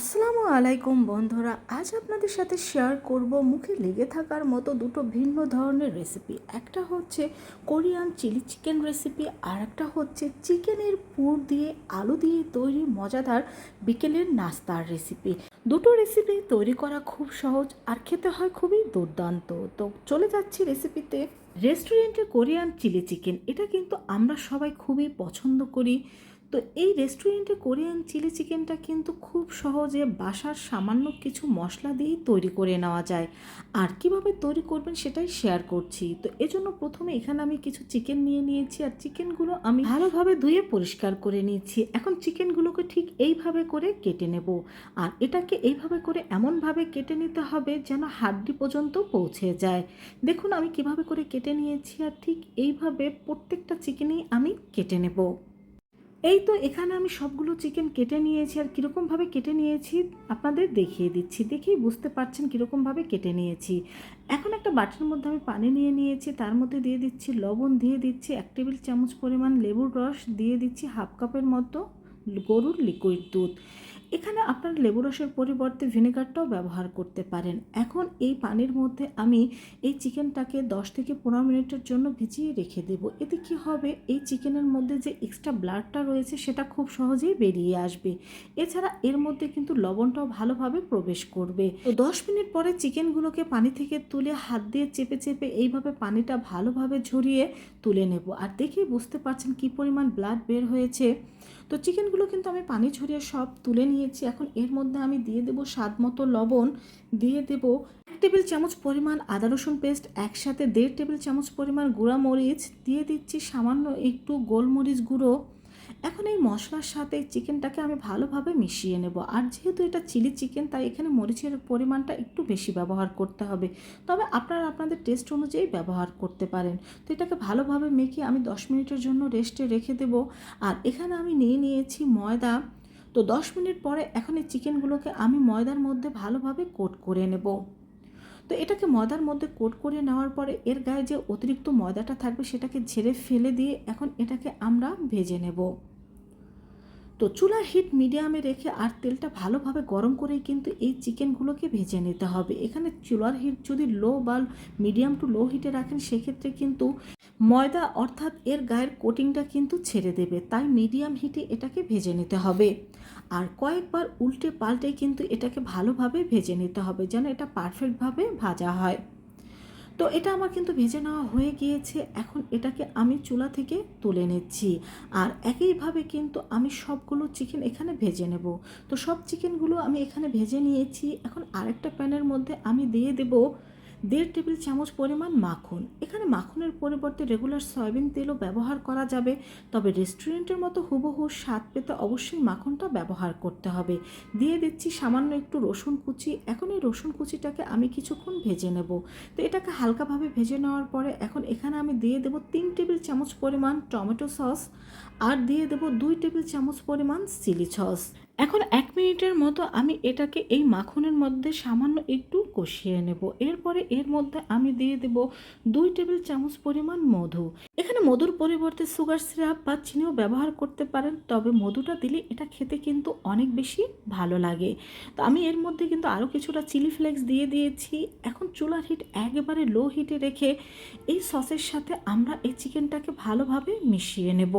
আসসালামু আলাইকুম বন্ধুরা, আজ আপনাদের সাথে শেয়ার করব মুখে লেগে থাকার মতো দুটো ভিন্ন ধরনের রেসিপি একটা হচ্ছে কোরিয়ান চিলি চিকেন রেসিপি আর একটা হচ্ছে চিকেনের পুর দিয়ে আলু দিয়ে তৈরি মজাদার বিকেলের নাস্তার রেসিপি দুটো রেসিপি তৈরি করা খুব সহজ আর খেতে হয় খুবই দুর্দান্ত। তো চলে যাচ্ছি রেসিপিতে রেস্টুরেন্টে কোরিয়ান চিলি চিকেন, এটা কিন্তু আমরা সবাই খুবই পছন্দ করি। তো এই রেস্টুরেন্টে কোরিয়ান চিলি চিকেনটা কিন্তু খুব সহজে বাসার সামান্য কিছু মশলা দিয়েই তৈরি করে নেওয়া যায়। আর কীভাবে তৈরি করবেন সেটাই শেয়ার করছি। তো এজন্য প্রথমে এখানে আমি কিছু চিকেন নিয়ে নিয়েছি আর চিকেনগুলো আমি ভালোভাবে ধুয়ে পরিষ্কার করে নিয়েছি। এখন চিকেনগুলোকে ঠিক এইভাবে করে কেটে নেব। আর এটাকে এইভাবে করে এমনভাবে কেটে নিতে হবে যেন হাড্ডি পর্যন্ত পৌঁছে যায়। দেখুন আমি কীভাবে করে কেটে নিয়েছি আর ঠিক এইভাবে প্রত্যেকটা চিকেনই আমি কেটে নেব। এই তো এখানে আমি সবগুলো চিকেন কেটে নিয়েছি, আর কীরকমভাবে কেটে নিয়েছি আপনাদের দেখিয়ে দিচ্ছি, দেখেই বুঝতে পারছেন কীরকমভাবে কেটে নিয়েছি। এখন একটা বাটির মধ্যে আমি পানি নিয়ে নিয়েছি, তার মধ্যে দিয়ে দিচ্ছি লবণ, দিয়ে দিচ্ছি এক টেবিল চামচ পরিমাণ লেবুর রস, দিয়ে দিচ্ছি হাফ কাপের মতো। গরুর লিকুইড দুধ। এখানে আপনার লেবু রসের পরিবর্তে ভিনেগারটাও ব্যবহার করতে পারেন। এখন এই পানির মধ্যে আমি এই চিকেনটাকে 10 থেকে পনেরো মিনিটের জন্য ভিজিয়ে রেখে দেব। এতে কি হবে? এই চিকেনের মধ্যে যে এক্সট্রা ব্লাডটা রয়েছে সেটা খুব সহজেই বেরিয়ে আসবে। এছাড়া এর মধ্যে কিন্তু লবণটাও ভালোভাবে প্রবেশ করবে। তো দশ মিনিট পরে চিকেনগুলোকে পানি থেকে তুলে হাত দিয়ে চেপে চেপে এইভাবে পানিটা ভালোভাবে ঝরিয়ে তুলে নেব। আর দেখেই বুঝতে পারছেন কি পরিমাণ ব্লাড বের হয়েছে। তো চিকেনগুলো কিন্তু আমি পানি ঝরিয়ে সব তুলে নিয়েছি। এখন এর মধ্যে আমি দিয়ে দেবো স্বাদ মতো লবণ, দিয়ে দেব এক টেবিল চামচ পরিমাণ আদা রসুন পেস্ট, একসাথে দেড় টেবিল চামচ পরিমাণ গুঁড়া মরিচ, দিয়ে দিচ্ছি সামান্য একটু গোলমরিচ গুঁড়ো। এখন এই মশলার সাথে চিকেনটাকে আমি ভালোভাবে মিশিয়ে নেব। আর যেহেতু এটা চিলি চিকেন, তাই এখানে মরিচের পরিমাণটা একটু বেশি ব্যবহার করতে হবে। তবে আপনারা আপনাদের টেস্ট অনুযায়ী ব্যবহার করতে পারেন। তো এটাকে ভালোভাবে মেখে আমি দশ মিনিটের জন্য রেস্টে রেখে দেব। আর এখানে আমি নিয়ে নিয়েছি ময়দা। তো দশ মিনিট পরে এখন এই চিকেনগুলোকে আমি ময়দার মধ্যে ভালোভাবে কোট করে নেব। তো এটাকে ময়দার মধ্যে কোট করে নেওয়ার পরে এর গায়ে যে অতিরিক্ত ময়দাটা থাকবে, সেটাকে ঝেড়ে ফেলে দিয়ে এখন এটাকে আমরা ভেজে নেব। তো চুলার হিট মিডিয়ামে রেখে আর তেলটা ভালোভাবে গরম করেই কিন্তু এই চিকেনগুলোকে ভেজে নিতে হবে। এখানে চুলার হিট যদি লো বা মিডিয়াম টু লো হিটে রাখেন, সেক্ষেত্রে কিন্তু ময়দা অর্থাৎ এর গায়ের কোটিংটা কিন্তু ছেড়ে দেবে। তাই মিডিয়াম হিটে এটাকে ভেজে নিতে হবে। আর কয়েকবার উল্টে পাল্টে কিন্তু এটাকে ভালোভাবে ভেজে নিতে হবে যেন এটা পারফেক্টভাবে ভাজা হয়। তো এটা আমার কিন্তু ভেজে নেওয়া হয়ে গিয়েছে। এখন এটাকে আমি চুলা থেকে তুলে নিচ্ছি। আর একইভাবে কিন্তু আমি সবগুলো চিকেন এখানে ভেজে নেব। তো সব চিকেনগুলো আমি এখানে ভেজে নিয়েছি। এখন আরেকটা প্যানের মধ্যে আমি দিয়ে দেবো দেড় টেবিল চামচ পরিমাণ মাখন। এখানে মাখনের পরিবর্তে রেগুলার সয়াবিন তেলও ব্যবহার করা যাবে, তবে রেস্টুরেন্টের মতো হুবহু স্বাদ পেতে অবশ্যই মাখনটা ব্যবহার করতে হবে। দিয়ে দিচ্ছি সামান্য একটু রসুন কুচি। এখন এই রসুন কুচিটাকে আমি কিছুক্ষণ ভেজে নেব। তো এটাকে হালকাভাবে ভেজে নেওয়ার পরে এখন এখানে আমি দিয়ে দেবো তিন টেবিল চামচ পরিমাণ টমেটো সস আর দিয়ে দেবো দুই টেবিল চামচ পরিমাণ চিলি সস। এখন এক মিনিটের মতো আমি এটাকে এই মাখনের মধ্যে সামান্য একটু কষিয়ে নেব। এরপরে এর মধ্যে আমি দিয়ে দেব দুই টেবিল চামচ পরিমাণ মধু। এখানে মধুর পরিবর্তে সুগার সিরাপ বা চিনিও ব্যবহার করতে পারেন, তবে মধুটা দিলে এটা খেতে কিন্তু অনেক বেশি ভালো লাগে। তো আমি এর মধ্যে কিন্তু আরও কিছুটা চিলি ফ্লেক্স দিয়ে দিয়েছি। এখন চুলার হিট একেবারে লো হিটে রেখে এই সসের সাথে আমরা এই চিকেনটাকে ভালোভাবে মিশিয়ে নেব।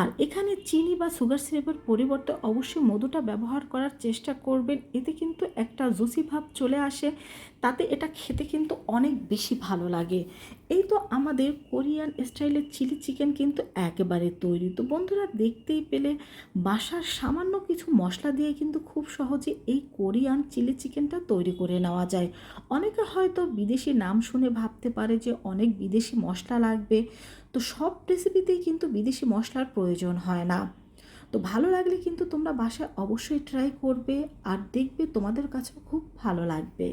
আর এখানে চিনি বা সুগার সিরাপের পরিবর্তে অবশ্যই মধুটা ব্যবহার করার চেষ্টা করবেন। এতে কিন্তু একটা জুসি ভাব চলে আসে, তাতে এটা খেতে কিন্তু অনেক বেশি ভালো লাগে। এই তো আমাদের কোরিয়ান স্টাইলের চিলি চিকেন কিন্তু একেবারে তৈরি। তো বন্ধুরা, দেখতেই পেলে বাসার সামান্য কিছু মশলা দিয়ে কিন্তু খুব সহজে এই কোরিয়ান চিলি চিকেনটা তৈরি করে নেওয়া যায়। অনেকে হয়তো বিদেশি নাম শুনে ভাবতে পারে যে অনেক বিদেশি মশলা লাগবে। তো সব রেসিপিতেই কিন্তু বিদেশি মশলার প্রয়োজন হয় না। তো ভালো লাগলে কিন্তু তোমরা বাসায় অবশ্যই ট্রাই করবে আর দেখবে তোমাদের কাছেও খুব ভালো লাগবে।